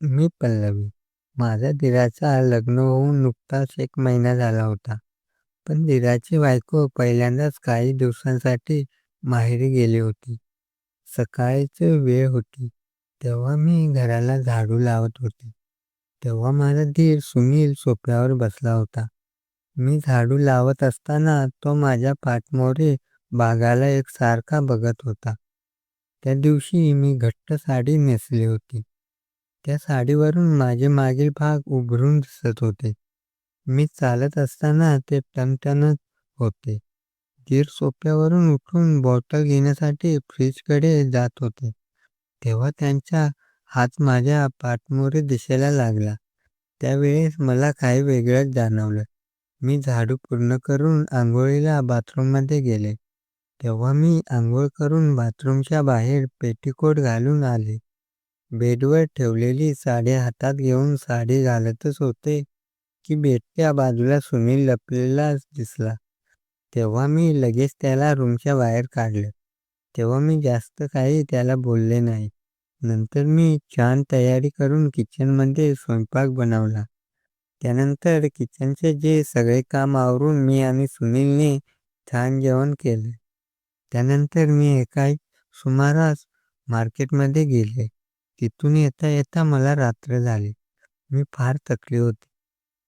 मी पल्लवी. माझ्या दीराचा लग्न होऊन नुकताच एक महिना झाला होता. पण दीराची बायको पहिल्यांदाच काही दिवसांसाठी माहेरी गेली होती. सकाळची वेळ होती. तेव्हा मी घराला झाडू लावत होते. तेव्हा माझा धीर सुनील सोफ्यावर बसला होता. मी झाडू लावत असताना तो माझ्या पाठमोरे बागाला एकसारखा बघत होता. त्या दिवशी मी घट्ट साडी नेसली होती. त्या साडीवरून माझे मागील भाग उभरून दिसत होते. मी चालत असताना ते टणटणत होते. धीर सोफ्यावरून उठून बॉटल घेण्यासाठी फ्रीजकडे जात होते. तेव्हा त्यांचा हात माझ्या पाठमोरे दिसायला लागला. त्यावेळेस मला काही वेगळंच जाणवलं. मी झाडू पूर्ण करून आंघोळीला बाथरूममध्ये गेले. तेव्हा मी आंघोळ करून बाथरूमच्या बाहेर पेटीकोट घालून आले. बेडवर ठेवलेली साडी हातात घेऊन साडी घालतच होते की बेडच्या बाजूला सुनील लपलेला दिसला. तेव्हा मी लगेच त्याला रूमच्या बाहेर काढलं. तेव्हा मी जास्त काही त्याला बोलले नाही. नंतर मी छान तयारी करून किचनमध्ये स्वयंपाक बनवला. त्यानंतर किचनचे जे सगळे काम आवरून मी आणि सुनीलने छान जेवण केलं. त्यानंतर मी एका सुमारास मार्केटमध्ये गेले. तिथून येता येता मला रात्र झाली. मी फार थकले होते.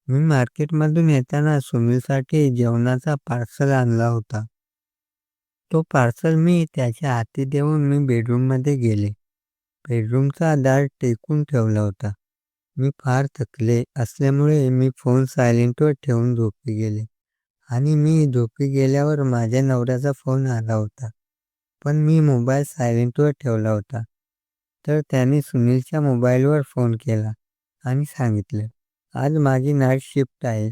मी मार्केटमधून येताना सुनीलसाठी जेवणाचा पार्सल आणला होता. तो पार्सल मी त्याच्या हाती देऊन मी बेडरूममध्ये गेले. बेडरूमचा दार टेकून ठेवला होता. मी फार थकले असल्यामुळे मी फोन सायलेंटवर ठेवून झोपी गेले आणि मी झोपी गेल्यावर माझ्या नवऱ्याचा फोन आला होता. पण मी मोबाईल सायलेंटवर ठेवला होता. तर त्याने सुनीलच्या मोबाईलवर फोन केला आणि सांगितलं, आज माझी नाईट शिफ्ट आहे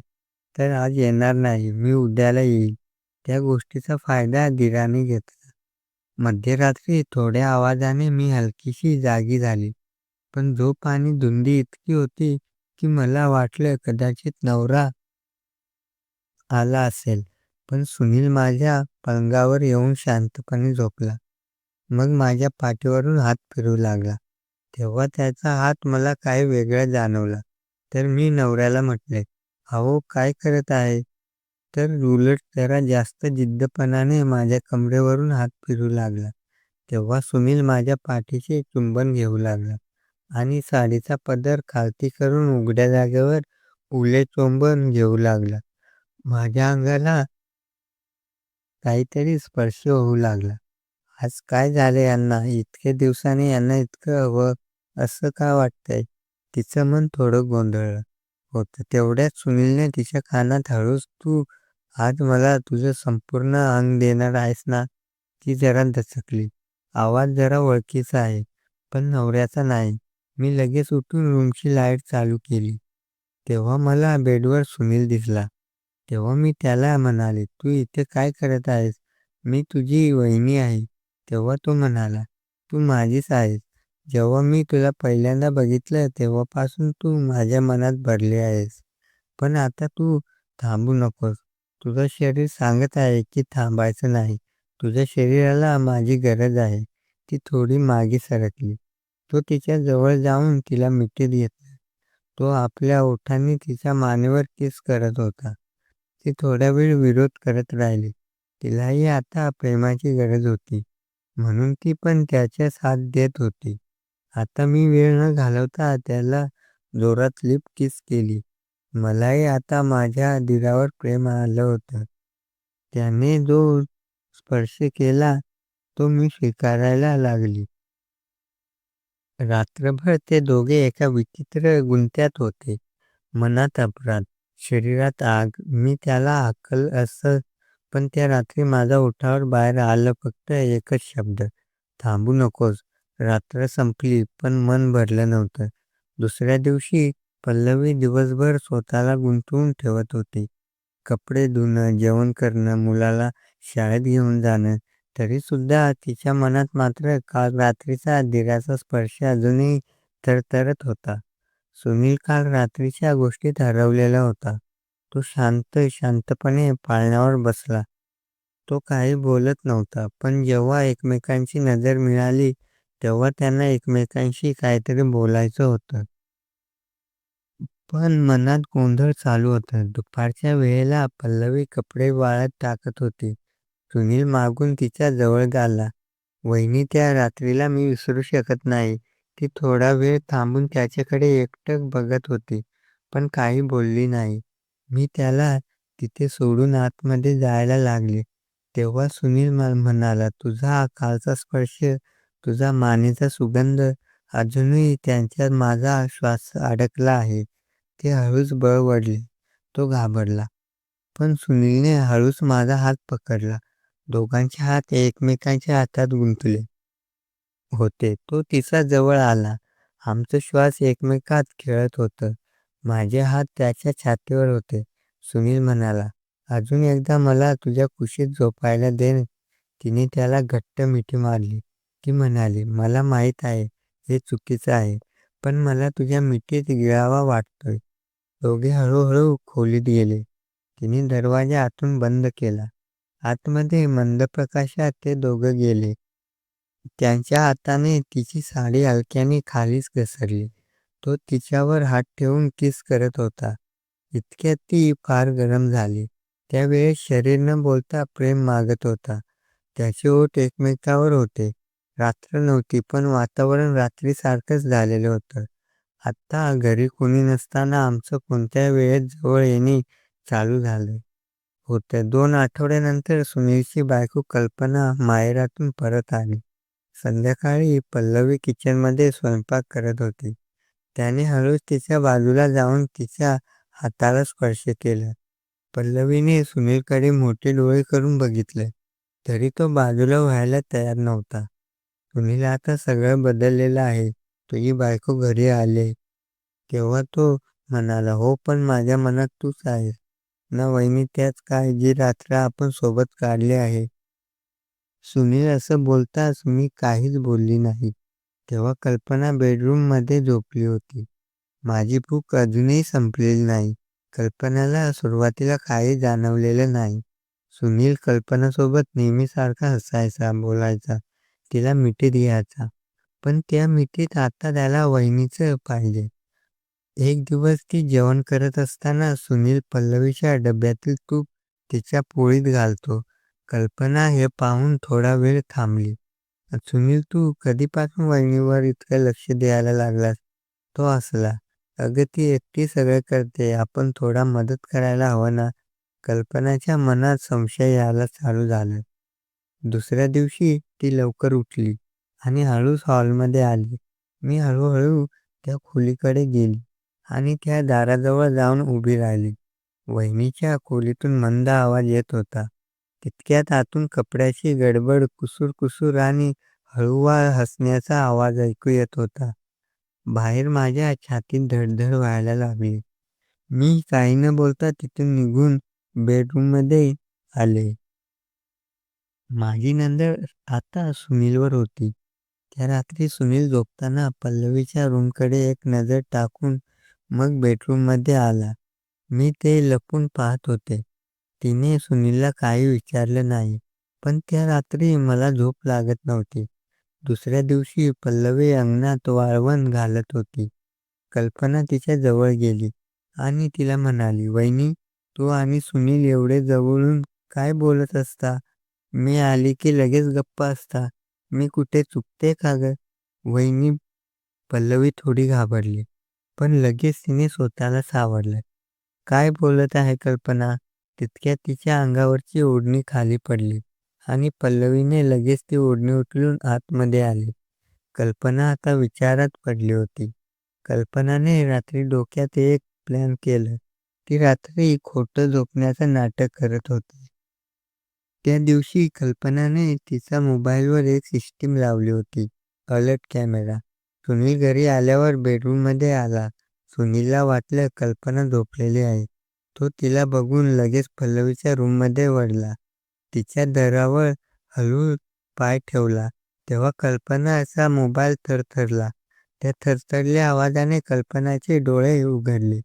तर आज येणार नाही मी उद्याला येईल. त्या गोष्टीचा फायदा धीराने घेतला. मध्यरात्री थोड्या आवाजाने मी हलकीशी जागी झाली. पण झोप आणि धुंदी इतकी होती की मला वाटलं कदाचित नवरा आला असेल. पण सुनील माझ्या पलंगावर येऊन शांतपणे झोपला. मग माझ्या पाठीवरून हात फिरू लागला. तेव्हा त्याचा हात मला काही वेगळा जाणवला. तर मी नवऱ्याला म्हटले, अहो काय करत आहे? तर उलट जरा जास्त जिद्दपणाने माझ्या कमरेवरून हात फिरू लागला. तेव्हा सुनील माझ्या पाठीचे चुंबन घेऊ लागला आणि साडीचा पदर खालती करून उघड्या जागेवर उले चुंबन घेऊ लागला. माझ्या अंगाला काहीतरी स्पर्श होऊ लागला. आज काय झालं यांना? इतक्या दिवसांनी यांना इतकं हवं असं का वाटतंय? तिचं मन थोडं गोंधळलं होतं. तेवढ्यात सुनीलने तिच्या कानात हळूच तू आज मला तुझं संपूर्ण अंग देणार आहेस ना? ती जरा दचकली. आवाज जरा ओळखीचा आहे, पण नवऱ्याचा नाही. मी लगेच उठून रूमची लाइट चालू केली. तेव्हा मला बेडवर सुनील दिसला. तेव्हा मी त्याला म्हणाले, तू इथे काय करत आहेस? मी तुझी वहिनी आहे. तेव्हा तो म्हणाला, तू माझीच आहेस. जेव्हा मी तुला पहिल्यांदा बघितलं तेव्हापासून तू माझ्या मनात भरली आहेस. पण आता तू थांबू नकोस. तुझं शरीर सांगत आहे की थांबायचं नाही. तुझ्या शरीराला माझी गरज आहे. ती थोडी मागे सरकली. तो तिच्या जवळ जाऊन तिला मिठीत घेतलं. तो आपल्या ओठांनी तिच्या मानेवर किस करत होता. ती थोडा वेळ विरोध करत राहिली. तिलाही आता प्रेमाची गरज होती. म्हणून ती पण त्याचा साथ देत होती. आता मी वेळ न घालवता त्याला जोरात लिप किस केली. मलाही आता माझ्या दिरावर प्रेम आलं होतं. त्याने जो स्पर्श केला तो मी स्वीकारायला लागली. रात्रभर ते दोघे एका विचित्र गुंत्यात होते. मनात अपराध, शरीरात आग. मी त्याला हाकलं असं पण त्या रात्री माझ्या ओठावर बाहेर आलं फक्त एकच शब्द, थांबू नकोस. रात्र संपली पण मन भरलं नव्हतं. दुसऱ्या दिवशी पल्लवी दिवसभर स्वतःला गुंतवून ठेवत होती. कपडे धुणं, जेवण करणं, मुलाला शाळेत घेऊन जाणं. तरीसुद्धा तिच्या मनात मात्र काल रात्रीचा धीराचा स्पर्श अजूनही थरथरत होता. सुनील काल रात्रीच्या गोष्टीत हरवलेला होता. तो शांत शांतपणे पाळण्यावर बसला. तो काही बोलत नव्हता. पण जेव्हा एकमेकांची नजर मिळाली तेव्हा त्यांना एकमेकांशी काहीतरी बोलायचं होतं. पण मनात गोंधळ चालू होता. दुपारच्या वेळेला पल्लवी कपडे वाळत टाकत होती. सुनील मागून तिच्या जवळ आला. "वहिनी, त्या रात्रीला मी विसरू शकत नाही." ती थोडा वेळ थांबून त्याच्याकडे एकटक बघत होती, पण काही बोलली नाही. मी त्याला तिथे सोडून आतमध्ये जायला लागले, तेव्हा सुनील म्हणाला, "तुझा हा स्पर्श, तुझा मानेचा सुगंध, अजूनही त्यांच्यात माझा श्वास अडकला आहे." ते हळूच बळवडले तो घाबरला. पण सुनीलने हळूच माझा हात पकडला. दोघांचे हात एकमेकांच्या हातात गुंतले होते. तो तिचा जवळ आला. आमचं श्वास एकमेकात खेळत होतं. माझे हात त्याच्या छातीवर होते. सुनील म्हणाला, "अजून एकदा मला तुझ्या कुशीत झोपायला दे." तिने त्याला घट्ट मिठी मारली. ती म्हणाली, "मला माहीत आहे, हे चुकीचं आहे, पण मला तुझ्या मिठीत गिळावा वाटतोय." दोघे हळूहळू खोलीत गेले. तिने दरवाजा आतून बंद केला. आतमध्ये मंद प्रकाशात ते दोघं गेले. त्यांच्या हाताने तिची साडी हलक्याने खालीच घसरली. तो तिच्यावर हात ठेवून किस करत होता. इतक्यात ती फार गरम झाली. त्यावेळेस शरीर न बोलता प्रेम मागत होता. त्याचे ओठ एकमेकावर होते. रात्र नव्हती, पण वातावरण रात्रीसारखंच झालेलं होतं. आत्ता घरी कुणी नसताना आमचं कोणत्या वेळेत जवळ येणे चालू झालं होतं. दोन आठवड्यानंतर सुनीलची बायको कल्पना माहेरातून परत आली. संध्याकाळी पल्लवी किचनमध्ये स्वयंपाक करत होती. त्याने हळूच तिच्या बाजूला जाऊन तिच्या हाताला स्पर्श केला. पल्लवीने सुनीलकडे मोठे डोळे करून बघितले, तरी तो बाजूला व्हायला तयार नव्हता. सुनील, आता सगळं बदललेलं आहे. तुझी बायको घरी आले तेव्हा तो म्हणाला, "हो, पण माझ्या मनात तूच आहेस ना वहिनी, त्याच काय जी रात्र आपण सोबत काढली आहे." सुनील असं बोलताच मी काहीच बोलली नाही. तेव्हा कल्पना बेडरूममध्ये झोपली होती. माझी भूक अजूनही संपलेली नाही. कल्पनाला सुरुवातीला काही जाणवलेलं नाही. सुनील कल्पनासोबत नेहमीसारखा हसायचा, बोलायचा, तिला मिठीत घ्यायचा. पण त्या मिठीत आता त्याला वहिनीचं पाहिजे. एक दिवस ती जेवण करत असताना सुनील पल्लवीच्या डब्यातील तूप तिच्या पोळीत घालतो. कल्पना हे पाहून थोडा वेळ थांबली. "सुनील, तू कधीपासून वहिनीवर इतकं लक्ष द्यायला लागलास?" तो हसला. "अगं, ती एकटी सगळं करते. आपण थोडा मदत करायला हवं ना?" कल्पनाच्या मनात संशय यायला चालू झाला. दुसऱ्या दिवशी ती लवकर उठली आणि हळूच हॉलमध्ये आली. मी हळूहळू त्या खोलीकडे गेली आणि त्या दाराजवळ जाऊन उभी राहिली. वहिनीच्या खोलीतून मंद आवाज येत होता. तितक्यात आतून कपड्याची गडबड, कुसूर-कुसूर आणि हळूवार हसण्याचा आवाज ऐकू येत होता. बाहेर माझ्या छातीत धडधड व्हायला लागली. मी काही न बोलता तिथून निघून बेडरूममध्ये आले. माझी नजर आता सुनीलवर होती. त्या रात्री सुनील झोपताना पल्लवीच्या रूमकडे एक नजर टाकून मग बेडरूममध्ये आला. मी ते लपून पाहत होते. तिने सुनीलला काही विचारलं नाही. पण त्या रात्री मला झोप लागत नव्हती. दुसऱ्या दिवशी पल्लवी अंगणात वाळवण घालत होती. कल्पना तिच्या जवळ गेली आणि तिला म्हणाली, "वहिनी, तू आणि सुनील एवढे जवळून काय बोलत असता? मी आली की लगेच गप्प असता. मी कुठे चुकते का ग "वहिनी," पल्लवी थोडी घाबरली, पण लगेच तिने स्वतःला सावरलं. "काय बोलत आहे कल्पना?" तितक्यात तिच्या अंगावरची ओढणी खाली पडली आणि पल्लवीने लगेच ती ओढणी उचलून आतमध्ये आली. कल्पना आता विचारात पडली होती. कल्पनाने रात्री डोक्यात एक प्लॅन केलं. ती रात्री खोटं झोपण्याचं नाटक करत होती. त्या दिवशी कल्पनाने तिच्या मोबाईलवर एक सिस्टीम लावली होती, अलर्ट कॅमेरा. सुनील घरी आल्यावर बेडरूममध्ये आला. सुनीलला वाटलं कल्पना झोपलेली आहे. तो तिला बघून लगेच पल्लवीच्या रूममध्ये वळला. तिच्या दरावर हळू पाय ठेवला, तेव्हा कल्पनाचा मोबाईल थरथरला. त्या थरथरल्या आवाजाने कल्पनाचे डोळे उघडले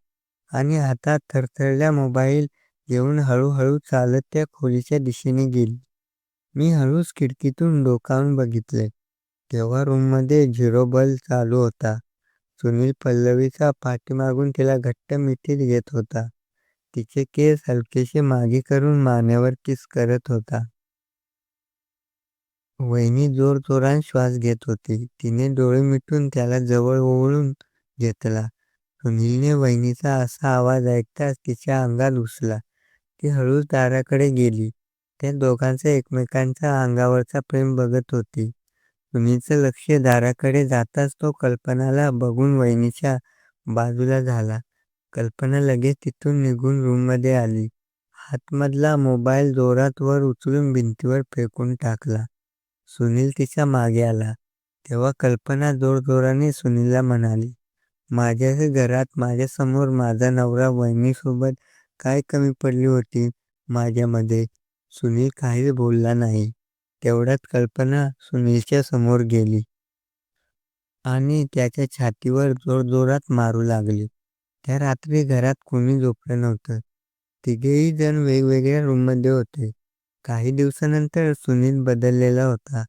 आणि हातात थरथरलेला मोबाईल घेऊन हळूहळू चालत त्या खोलीच्या दिशेने गेली. मी हळूच खिडकीतून डोकावून बघितले, तेव्हा रूममध्ये झिरो बल्ब चालू होता. सुनील पल्लवीचा पाठीमागून तिला घट्ट मिठीत घेत होता. तिचे केस हलकेसे मागे करून मानेवर किस करत होता. वहिनी जोरजोराने श्वास घेत होती. तिने डोळे मिटून त्याला जवळ ओवळून घेतला. सुनीलने वहिनीचा असा आवाज ऐकताच तिच्या अंगात घुसला. ती हळूच दाराकडे गेली. त्या दोघांचं एकमेकांच्या अंगावरचा प्रेम बघत होती. सुनीलचं लक्ष दाराकडे जाताच तो कल्पनाला बघून वहिनीच्या बाजूला झाला. कल्पना लगेच तिथून निघून रूममध्ये आली. हातमधला मोबाईल जोरात वर उचलून भिंतीवर फेकून टाकला. सुनील तिच्यामागे आला. तेव्हा कल्पना जोरजोराने सुनीलला म्हणाली, माझ्याच घरात माझ्यासमोर माझा नवरा वहिनीसोबत काय कमी पडली होती माझ्यामध्ये? सुनील काहीच बोलला नाही. तेवढ्यात कल्पना सुनीलच्या समोर गेली. आणि त्याच्या छातीवर जोरजोरात मारू लागली. त्या रात्री घरात कोणी झोपलं नव्हतं. तिघेही जण वेगवेगळ्या रूममध्ये होते. काही दिवसानंतर सुनील बदललेला होता.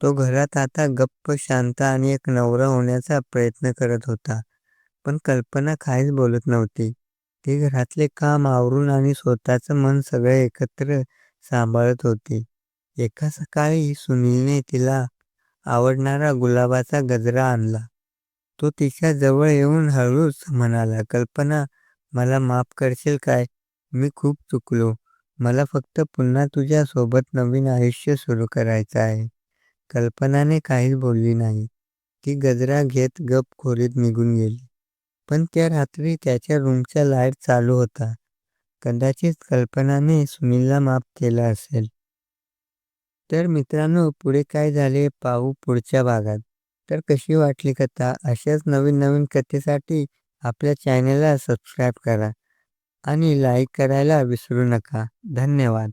तो घरात आता गप्प, शांत आणि एक नवरा होण्याचा प्रयत्न करत होता. पण कल्पना काहीच बोलत नव्हती. ती घरातले काम आवरून आणि स्वतःचं मन सगळं एकत्र सांभाळत होती. एका सकाळी सुनीलने तिला आवडणारा गुलाबाचा गजरा आणला. तो तिच्या जवळ येऊन हळूच म्हणाला, कल्पना, मला माफ करशील काय? मी खूप चुकलो. मला फक्त पुन्हा तुझ्या सोबत नवीन आयुष्य सुरू करायचं आहे. कल्पनाने काहीच बोलली नाही. ती गजरा घेत गप खोलीत निघून गेली. पण त्या रात्री त्याच्या रूमचा लाइट चालू होता. कदाचित कल्पनाने सुनीलला माफ केलं असेल. तर मित्रांनो, पुढे काय झाले पाहू पुढच्या भागात. तर कशी वाटली कथा? अशाच नवीन नवीन कथेसाठी आपल्या चॅनेलला सबस्क्राईब करा आणि लाईक करायला विसरू नका. धन्यवाद.